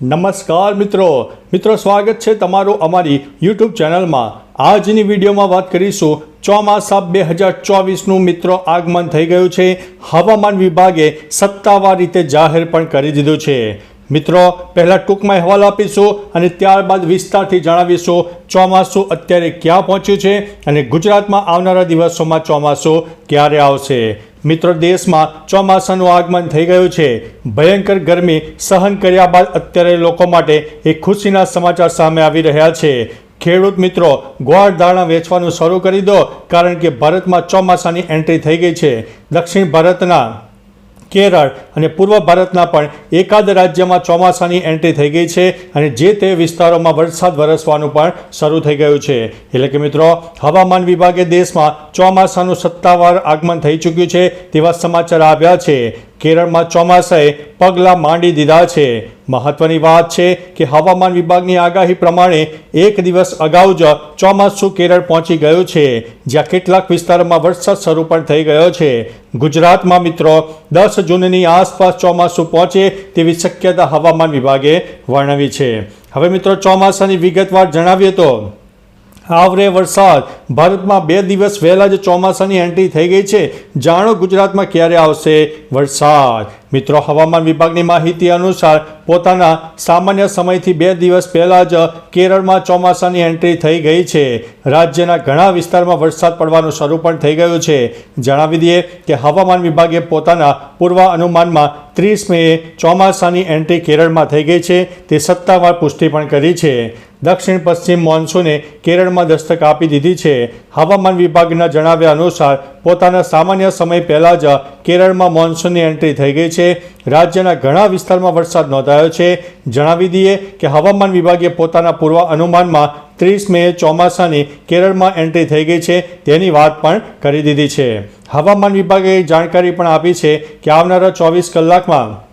નમસ્કાર મિત્રો. મિત્રો, સ્વાગત છે તમારું અમારી યુટ્યુબ ચેનલમાં. આજની વિડીયોમાં વાત કરીશું ચોમાસા બે હજાર ચોવીસનું મિત્રો આગમન થઈ ગયું છે. હવામાન વિભાગે સત્તાવાર રીતે જાહેર પણ કરી દીધું છે. મિત્રો, પહેલાં ટૂંકમાં અહેવાલ આપીશું અને ત્યારબાદ વિસ્તારથી જણાવીશું ચોમાસું અત્યારે ક્યાં પહોંચ્યું છે અને ગુજરાતમાં આવનારા દિવસોમાં ચોમાસું ક્યારે આવશે. મિત્રો, દેશમાં ચોમાસાનું આગમન થઈ ગયું છે. ભયંકર ગરમી સહન કર્યા બાદ અત્યારે લોકો માટે એક ખુશીના સમાચાર સામે આવી રહ્યા છે. ખેડૂત મિત્રો, ગોળ દાણા વેચવાનું શરૂ કરી દો, કારણ કે ભારતમાં ચોમાસાની એન્ટ્રી થઈ ગઈ છે. દક્ષિણ ભારતના કેરળ અને પૂર્વ ભારતના પણ એકાદ રાજ્યમાં ચોમાસાની એન્ટ્રી થઈ ગઈ છે અને જે તે વિસ્તારોમાં વરસાદ વરસવાનું પણ શરૂ થઈ ગયું છે. એટલે કે મિત્રો, હવામાન વિભાગે દેશમાં ચોમાસાનું સત્તાવાર આગમન થઈ ચૂક્યું છે તેવા સમાચાર આવ્યા છે. કેરળમાં ચોમાસાએ પગલાં માંડી દીધા છે. મહત્વની વાત છે કે હવામાન વિભાગની આગાહી પ્રમાણે એક દિવસ અગાઉ જ ચોમાસું કેરળ પહોંચી ગયું છે, જ્યાં કેટલાક વિસ્તારોમાં વરસાદ શરૂ પણ થઈ ગયો છે. ગુજરાતમાં મિત્રો, દસ જૂનની આસપાસ ચોમાસું પહોંચે તેવી શક્યતા હવામાન વિભાગે વર્ણવી છે. હવે મિત્રો, ચોમાસાની વિગતવાર જણાવીએ તો આવરે વરસાદ. ભારતમાં બે દિવસ વહેલા જ ચોમાસાની એન્ટ્રી થઈ ગઈ છે. જાણો ગુજરાતમાં ક્યારે આવશે વરસાદ. મિત્રો, હવામાન વિભાગની માહિતી અનુસાર પોતાના સામાન્ય સમયથી બે દિવસ પહેલાં જ કેરળમાં ચોમાસાની એન્ટ્રી થઈ ગઈ છે. રાજ્યના ઘણા વિસ્તારમાં વરસાદ પડવાનું શરૂ પણ થઈ ગયું છે. જણાવી દઈએ કે હવામાન વિભાગે પોતાના પૂર્વ અનુમાનમાં ત્રીસ મેએ ચોમાસાની એન્ટ્રી કેરળમાં થઈ ગઈ છે. તે સત્તાવાર પુષ્ટિ પણ કરી છે. દક્ષિણ પશ્ચિમ મોન્સૂને કેરળમાં દસ્તક આપી દીધી છે. હવામાન વિભાગના જણાવ્યા અનુસાર, પોતાના સામાન્ય સમય પહેલાં જ કેરળમાં મોન્સૂનની એન્ટ્રી થઈ ગઈ છે. રાજ્યના ઘણા વિસ્તારમાં વરસાદ નોંધાયો છે. જણાવી દઈએ કે હવામાન વિભાગે પોતાના પૂર્વ અનુમાનમાં ત્રીસ મે ચોમાસાની કેરળમાં એન્ટ્રી થઈ ગઈ છે. તેની વાત પણ કરી દીધી છે. હવામાન વિભાગે જાણકારી પણ આપી છે કે આવનારા ચોવીસ કલાકમાં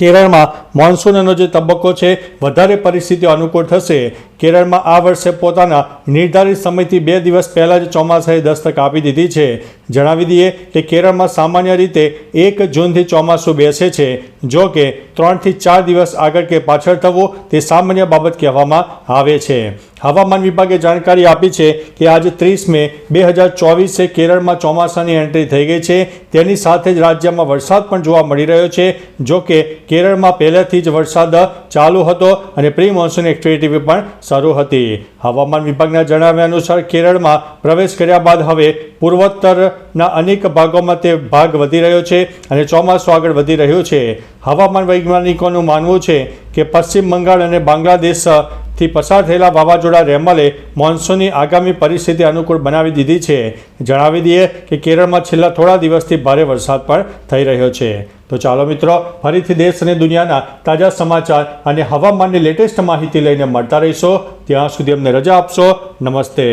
કેરળમાં મોન્સૂનનો જે તબક્કો છે વધારે પરિસ્થિતિઓ અનુકૂળ થશે. કેરળમાં આ વર્ષે પોતાના નિર્ધારિત સમયથી બે દિવસ પહેલાં જ ચોમાસાએ દસ્તક આપી દીધી છે. જણાવી દઈએ કે કેરળમાં સામાન્ય રીતે એક જૂનથી ચોમાસું બેસે છે. જો કે ત્રણથી ચાર દિવસ આગળ કે પાછળ થવું તે સામાન્ય બાબત કહેવામાં આવે છે. હવામાન વિભાગે જાણકારી આપી છે કે આજે ત્રીસ મે બે હજાર ચોવીસે કેરળમાં ચોમાસાની એન્ટ્રી થઈ ગઈ છે. તેની સાથે જ રાજ્યમાં વરસાદ પણ જોવા મળી રહ્યો છે. જો કે કેરળમાં પહેલેથી જ વરસાદ ચાલુ હતો અને પ્રી મોન્સૂન એક્ટિવિટી પણ શરૂ હતી. હવામાન વિભાગના જણાવ્યા અનુસાર કેરળમાં પ્રવેશ કર્યા બાદ હવે પૂર્વોત્તરના અનેક ભાગોમાં તે ભાગ વધી રહ્યો છે અને ચોમાસું આગળ વધી રહ્યું છે. હવામાન વૈજ્ઞાનિકોનું માનવું છે કે પશ્ચિમ બંગાળ અને બાંગ્લાદેશ થી પસાર થયેલા વાવાઝોડા રેમલે મોન્સૂનની આગામી પરિસ્થિતિ અનુકૂળ બનાવી દીધી છે. જણાવી દઈએ કે કેરળમાં છેલ્લા થોડા દિવસથી ભારે વરસાદ પણ થઈ રહ્યો છે. તો ચાલો મિત્રો, ફરીથી દેશ અને દુનિયાના તાજા સમાચાર અને હવામાનની લેટેસ્ટ માહિતી લઈને મળતા રહીશો. ત્યાં સુધી અમને રજા આપશો. નમસ્તે.